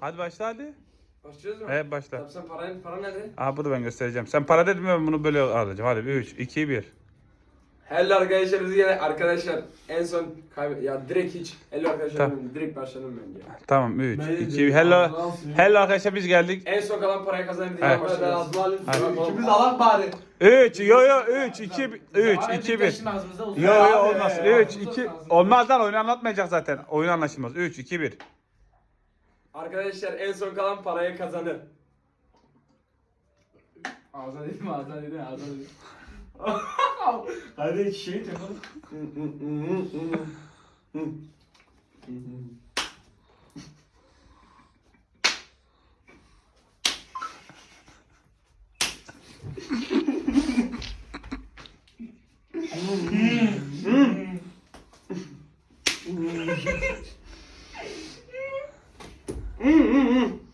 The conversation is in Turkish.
Hadi başla hadi. Başlıyoruz mu? Evet başla. Tamam sen para, para nerede? Aha bunu ben göstereceğim. Sen para dedim ben bunu böyle alacağım. Hadi 3, 2, 1. Hello arkadaşlar biz yine arkadaşlar en son kaybet ya direkt hiç hello arkadaşlar Tamam. dedim, direkt başladım ben ya. Tamam 3, Ben de 2, diyorum, hello. Hello arkadaşlar biz geldik. En son kalan parayı kazanır diye Evet. Alayım. Hadi. İkimiz alak bari. 3, yo yo 3, 2, 3, 2, 1. Yo yo olmaz. abi, 3, 2. ağzınıza- Olmaz lan oyunu anlatmayacak zaten. Oyun anlaşılmaz. 3, 2, 1. Arkadaşlar en son kalan parayı kazanır. Ağzına dedim ağzına dedim ağzına dedim. Hadi şey yapalım. Hmm. Hmm. Hmm. うんうんうん。